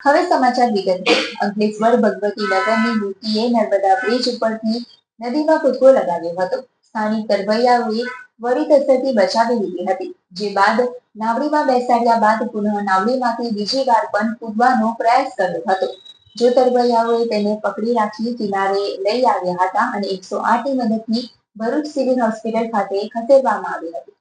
હવે સમાચાર વિગત. અંકલેશ્વર ભગવતી નગરની યુવતીએ નર્મદા બ્રિજ ઉપરથી નદીમાં કૂદકો લગાવ્યો હતો. સ્થાનિક તરવૈયાઓએ વળી તસરથી બચાવી લીધી હતી. જે બાદ નાવડીમાં બેસાડ્યા બાદ પુનઃ નાવડીમાંથી બીજી વાર પણ કૂદવાનો પ્રયાસ કર્યો હતો. જો તરવૈયાઓએ તેને પકડી રાખી કિનારે લઈ આવ્યા હતા અને એકસો આઠની મદદથી ભરૂચ સિવિલ હોસ્પિટલ ખાતે ખસેડવામાં આવી હતી.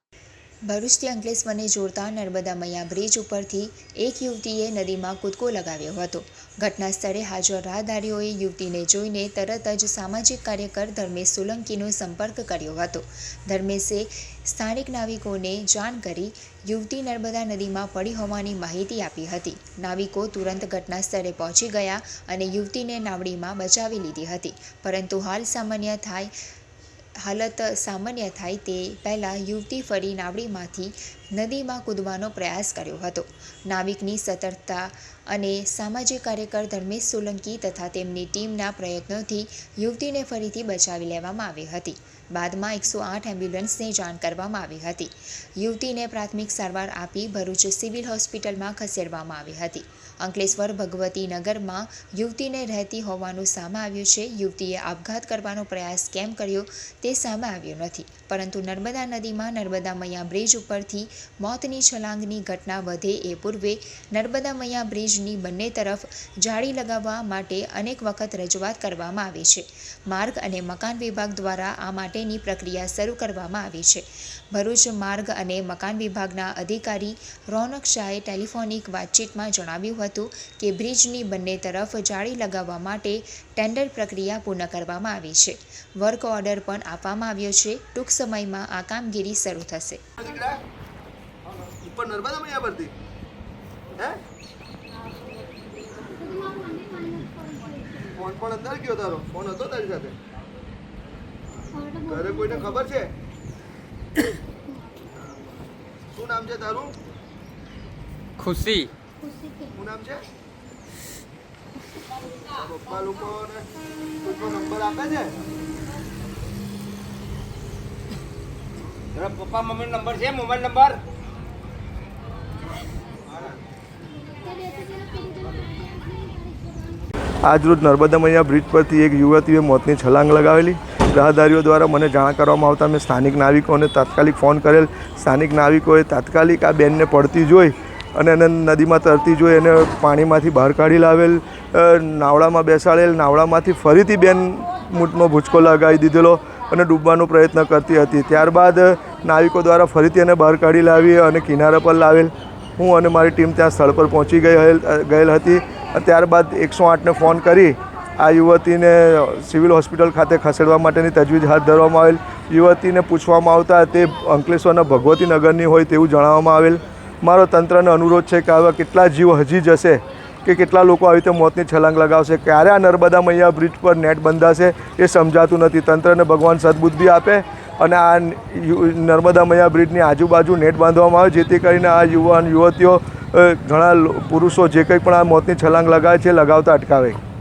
ભરૂચથી અંકલેશ્વરને જોડતા નર્મદા મૈયા બ્રિજ ઉપરથી એક યુવતીએ નદીમાં કૂદકો લગાવ્યો હતો. ઘટના સ્થળે હાજર રાહદારીઓએ યુવતીને જોઈને તરત જ સામાજિક કાર્યકર ધર્મેશ સોલંકીનો સંપર્ક કર્યો હતો. ધર્મેશે સ્થાનિક નાવિકોને જાણ કરી યુવતી નર્મદા નદીમાં પડી હોવાની માહિતી આપી હતી. નાવિકો તુરંત ઘટના સ્થળે પહોંચી ગયા અને યુવતીને નાવડીમાં બચાવી લીધી હતી. પરંતુ હાલ સામાન્ય થાય હાલત સામાન્ય થાય તે પહેલાં યુવતી ફરી નાવડીમાંથી નદીમાં કૂદવાનો પ્રયાસ કર્યો હતો. નાવિકની સતર્કતા અને સામાજિક કાર્યકર ધર્મેશ સોલંકી તથા તેમની ટીમના પ્રયત્નોથી યુવતીને ફરીથી બચાવી લેવામાં આવી હતી. બાદમાં એકસો આઠ એમ્બ્યુલન્સને જાણ કરવામાં આવી હતી. યુવતીને પ્રાથમિક સારવાર આપી ભરૂચ સિવિલ હોસ્પિટલમાં ખસેડવામાં આવી હતી. અંકલેશ્વર ભગવતી નગરમાં યુવતીને રહેતી હોવાનું સામે આવ્યું છે. યુવતીએ આપઘાત કરવાનો પ્રયાસ કેમ કર્યો તે સામે આવ્યો નથી. પરંતુ નર્મદા નદીમાં નર્મદા મૈયા બ્રિજ ઉપરથી મોતની છલાંગની ઘટના વધે એ પૂર્વે નર્મદા મૈયા બ્રિજની બંને તરફ જાળી લગાવવા માટે અનેક વખત રજૂઆત કરવામાં આવી છે. માર્ગ અને મકાન વિભાગ દ્વારા આ માટેની પ્રક્રિયા શરૂ કરવામાં આવી છે. ભરૂચ માર્ગ અને મકાન વિભાગના અધિકારી રોનક શાહે ટેલિફોનિક વાતચીતમાં જણાવ્યું હતું કે બ્રિજની બંને તરફ જાળી લગાવવા માટે ટેન્ડર પ્રક્રિયા પૂર્ણ કરવામાં આવી છે. વર્ક ઓર્ડર પણ આપવામાં આવ્યો છે. ટૂંક સમયમાં આ કામગીરી શરૂ થશે. ઉપર નર્મદા મૈયા પરથી હે? ફોન પણ અંદર ગયો તારો. ફોન હતો તારી સાથે? ઘરે કોઈને ખબર છે? શું નામ છે તારું? ખુશી. શું નામ છે? પપ્પા લોકો નંબર આપે છે? પપ્પા મમ્મીનો નંબર છે? Mobile number? આજરોજ નર્મદા મૈયા બ્રિજ પરથી એક યુવતીએ મોતની છલાંગ લગાવેલી. રાહદારીઓ દ્વારા મને જાણ કરવામાં આવતા મેં સ્થાનિક નાવિકોને તાત્કાલિક ફોન કરેલ. સ્થાનિક નાવિકોએ તાત્કાલિક આ બેનને પડતી જોઈ અને એને નદીમાં તરતી જોઈ એને પાણીમાંથી બહાર કાઢી લાવેલ. નાવડામાં બેસાડેલ. નાવડામાંથી ફરીથી બેન મૂટનો ભૂચકો લગાવી દીધેલો અને ડૂબવાનો પ્રયત્ન કરતી હતી. ત્યારબાદ નાવિકો દ્વારા ફરીથી એને બહાર કાઢી લાવી અને કિનારા પર લાવેલ. હું અને મારી ટીમ ત્યાં સ્થળ પર પહોંચી ગયેલ ગયેલ હતી. ત્યારબાદ એકસો આઠને ફોન કરી આ યુવતીને સિવિલ હોસ્પિટલ ખાતે ખસેડવા માટેની તજવીજ હાથ ધરવામાં આવેલ. યુવતીને પૂછવામાં આવતા તે અંકલેશ્વરના ભગવતી નગરની હોય તેવું જણાવવામાં આવેલ. મારો તંત્રને અનુરોધ છે કે આવા કેટલા જીવ હજી જશે કે કેટલા લોકો આવી રીતે મોતની છલાંગ લગાવશે? ક્યારે આ નર્મદા મૈયા બ્રિજ પર નેટ બંધાશે એ સમજાતું નથી. તંત્રને ભગવાન સદબુદ્ધિ આપે અને આ નર્મદા મૈયા બ્રિજની આજુબાજુ નેટ બાંધવામાં આવે, જેથી કરીને આ યુવાન, યુવતીઓ ઘણા પુરુષો જે કંઈ પણ આ મોતની છલાંગ લગાવે છે લગાવતા અટકાવે.